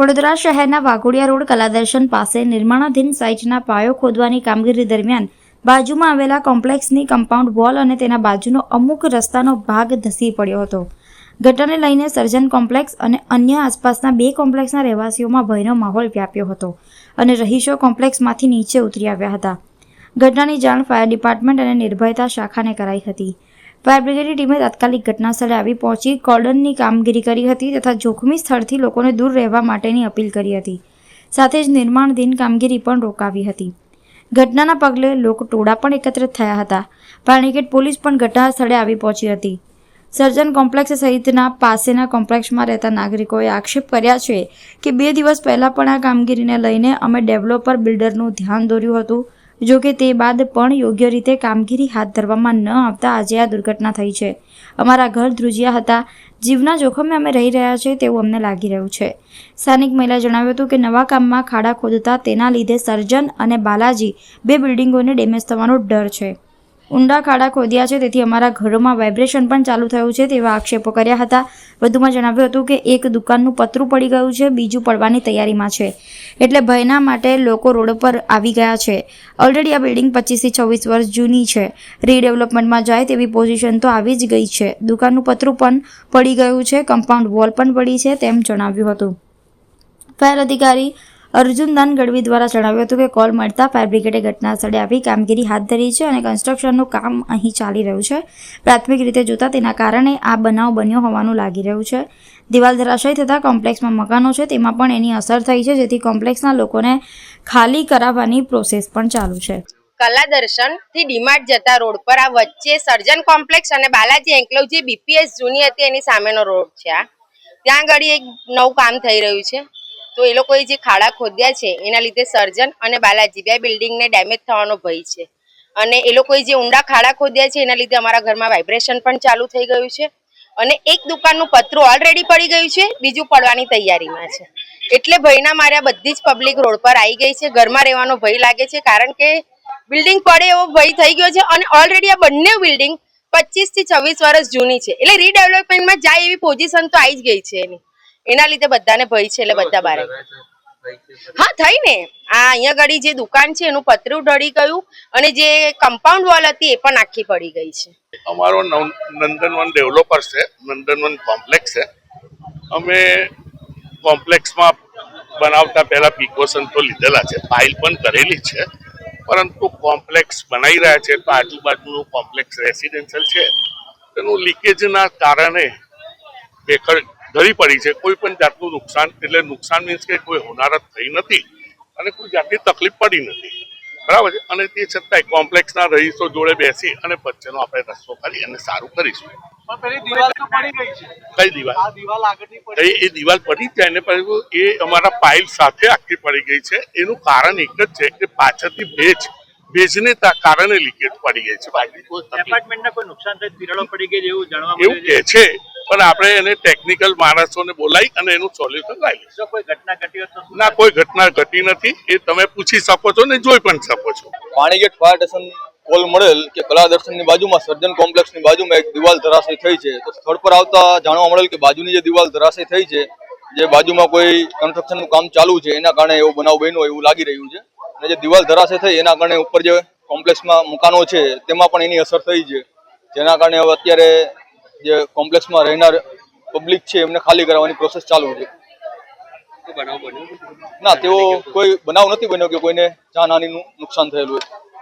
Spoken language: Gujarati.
વડોદરા શહેરના વાઘોડિયા રોડ કલાદર્શન પાસે નિર્માણાધીન સાઇટના પાયો ખોદવાની કામગીરી દરમિયાન બાજુમાં આવેલા કોમ્પ્લેક્સની કમ્પાઉન્ડ વોલ અને તેના બાજુનો અમુક રસ્તાનો ભાગ ધસી પડ્યો હતો. ઘટનાને લઈને સર્જન કોમ્પ્લેક્સ અને અન્ય આસપાસના બે કોમ્પ્લેક્સના રહેવાસીઓમાં ભયનો માહોલ વ્યાપ્યો હતો અને રહીશો કોમ્પ્લેક્સમાંથી નીચે ઉતરી આવ્યા હતા. ઘટનાની જાણ ફાયર ડિપાર્ટમેન્ટ અને નિર્ભયતા શાખાને કરાઈ હતી. ફાયર બ્રિગેડની ટીમે તાત્કાલિક ઘટનાસ્થળે આવી પહોંચી કોર્ડનની કામગીરી કરી હતી તથા જોખમી સ્થળથી લોકોને દૂર રહેવા માટેની અપીલ કરી હતી. સાથે જ નિર્માણધીન કામગીરી પણ રોકાવી હતી. ઘટનાના પગલે લોકો ટોળા પણ એકત્રિત થયા હતા. પાણીગેટ પોલીસ પણ ઘટના સ્થળે આવી પહોંચી હતી. સર્જન કોમ્પ્લેક્સ સહિતના પાસેના કોમ્પ્લેક્સમાં રહેતા નાગરિકોએ આક્ષેપ કર્યા છે કે બે દિવસ પહેલાં પણ આ કામગીરીને લઈને અમે ડેવલપર બિલ્ડરનું ધ્યાન દોર્યું હતું. જો કે તે બાદ પણ યોગ્ય રીતે કામગીરી હાથ ધરવામાં ન આવતા આજે આ દુર્ઘટના થઈ છે. અમારા ઘર ધ્રુજિયા હતા. જીવના જોખમે અમે રહી રહ્યા છીએ તેવું અમને લાગી રહ્યું છે. સ્થાનિક મહિલાએ જણાવ્યું હતું કે નવા કામમાં ખાડા ખોદતા તેના લીધે સર્જન અને બાલાજી બે બિલ્ડિંગોને ડેમેજ થવાનો ડર છે. ઊંડા ખાડા ખોદ્યા છે. તેથી અમારા ઘરોમાં વાઇબ્રેશન પણ ચાલુ થયું છે તેવા આક્ષેપો કર્યા હતા. વધુમાં જણાવ્યું હતું કે એક દુકાનનું પતરું પડી ગયું છે, બીજું પડવાની તૈયારીમાં છે. એટલે ભયના માટે લોકો રોડ પર આવી ગયા છે. ઓલરેડી આ બિલ્ડિંગ પચીસથી છવ્વીસ વર્ષ જૂની છે. રીડેવલપમેન્ટમાં જાય તેવી પોઝિશન તો આવી જ ગઈ છે. દુકાનનું પતરું પણ પડી ગયું છે. કમ્પાઉન્ડ વોલ પણ પડી છે, તેમ જણાવ્યું હતું. ફાયર અધિકારી અર્જુન દાન ગઢવી દ્વારા જણાવ્યું હતું કે કોલ મળતા ફાયર બ્રિગેડે ઘટના સ્થળે આવી કામગીરી હાથ ધરી છે અને કન્સ્ટ્રક્શનનું કામ અહીં ચાલી રહ્યું છે. પ્રાથમિક રીતે જોતા તેના કારણે આ બનાવ બન્યો હોવાનું લાગી રહ્યું છે. દિવાલ ધરાશય થતાં કોમ્પ્લેક્સમાં મકાનો છે, તેમાં પણ એની અસર થઈ છે, જેથી કોમ્પ્લેક્સના લોકોને ખાલી કરાવવાની પ્રોસેસ પણ ચાલુ છે. કલા દર્શનથી ડીમાર્ટ જતા રોડ પર આ વચ્ચે સર્જન કોમ્પ્લેક્સ અને બાલાજી એન્કલવ જે બીપીએસ જૂની હતી, એની સામેનો રોડ છે આ. ત્યાં આગળ એક નવું કામ થઈ રહ્યું છે. તો એ લોકોએ જે ખાડા ખોદ્યા છે, એના લીધે સર્જન અને બાલાજી બે બિલ્ડિંગને ડેમેજ થવાનો ભય છે. અને એ લોકોએ જે ઊંડા ખાડા ખોદ્યા છે, એના લીધે અમારા ઘરમાં વાઇબ્રેશન પણ ચાલુ થઈ ગયું છે. અને એક દુકાનનું પતરું ઓલરેડી પડી ગયું છે, બીજું પડવાની તૈયારીમાં છે. એટલે ભયના માર્યા બધી જ પબ્લિક રોડ પર આવી ગઈ છે, ઘરમાં રહેવાનો ભય લાગે છે, કારણ કે બિલ્ડિંગ પડે એવો ભય થઈ ગયો છે અને ઓલરેડી આ બંને બિલ્ડિંગ પચીસથી છવ્વીસ વર્ષ જૂની છે. એટલે રીડેવલપમેન્ટમાં જાય એવી પોઝિશન તો આવી જ ગઈ છે એની. એના લીધે બધાને ભય છે એટલે બધા બારે. હા થઈ ને આ અહીંયા ગળી જે દુકાન છે એનું પતરું ઢળી ગયું અને જે કમ્પાઉન્ડ વોલ હતી એ પણ આખી પડી ગઈ છે. અમારો નવ- નંદનવન ડેવલપર છે નંદનવન કોમ્પ્લેક્સ છે. અમે કોમ્પ્લેક્સમાં બનાવતા પહેલા પ્રિકોશન તો લીધેલા છે ફાઇલ પણ કરેલી છે. પરંતુ કોમ્પ્લેક્સ બનાવી રહ્યા છે તો આજુબાજુનું કોમ્પ્લેક્સ રેસિડેન્શિયલ છે. તેનું લીકેજના કારણે બેખર ધરી પડી છે. કોઈ પણ જાતનું નુકસાન એટલે નુકસાન મીન્સ કે કોઈ હોનારત થઈ નથી અને કોઈ જાતની તકલીફ પડી નથી. બરાબર છે? અને તે છતાંય કોમ્પ્લેક્સના રહીશો જોડે બેસી અને વચ્ચેનો આપણે રસ્તો કરી અને સારું કરીશું. પણ પેલી દિવાલ તો પડી ગઈ છે. કઈ દિવાલ? આ દિવાલ આગળની પડી એ દિવાલ પડી જાય ને પરંતુ એ અમારા પાઇલ સાથે આખી પડી ગઈ છે. એનું કારણ એક જ છે કે પાછળથી ભેજ ભેજને કારણે લીકેજ પડી ગઈ છે. બાકી કોઈ નુકસાન થઈ તિરાડો પડી ગઈ એવું જાણવા એવું કહે છે. પણ આપણે એને ટેકનિકલ માણસોને બોલાવી અને એનું સોલ્યુશન લાવી કોઈ ઘટના ઘટી ના કોઈ ઘટના ઘટી નથી. એ તમે પૂછી શકો છો ને જોઈ પણ શકો છો. પાણીગેટ ફાયર સ્ટેશન કોલ મળેલ કે કલા દર્શનની બાજુમાં સર્જન કોમ્પ્લેક્સની બાજુમાં એક દિવાલ ધરાશય થઈ છે. તો સ્થળ પર આવતા જાણવા મળેલ કે બાજુની જે દિવાલ ધરાશય થઈ છે જે બાજુમાં કોઈ કન્સ્ટ્રક્શનનું કામ ચાલુ છે એના કારણે એવો બનાવ બન્યો એવું લાગી રહ્યું છે. અને જે દિવાલ ધરાશય થઈ એના કારણે ઉપર જે કોમ્પ્લેક્સમાં મકાનો છે તેમાં પણ એની અસર થઈ છે. જેના કારણે હવે અત્યારે જે કોમ્પ્લેક્સમાં રહેનાર પબ્લિક છે એમને ખાલી કરાવવાની પ્રોસેસ ચાલુ છે ના તેઓ કોઈ બનાવ નથી બન્યો કે કોઈને જાનહાનીનું નુકસાન થયેલું હોય.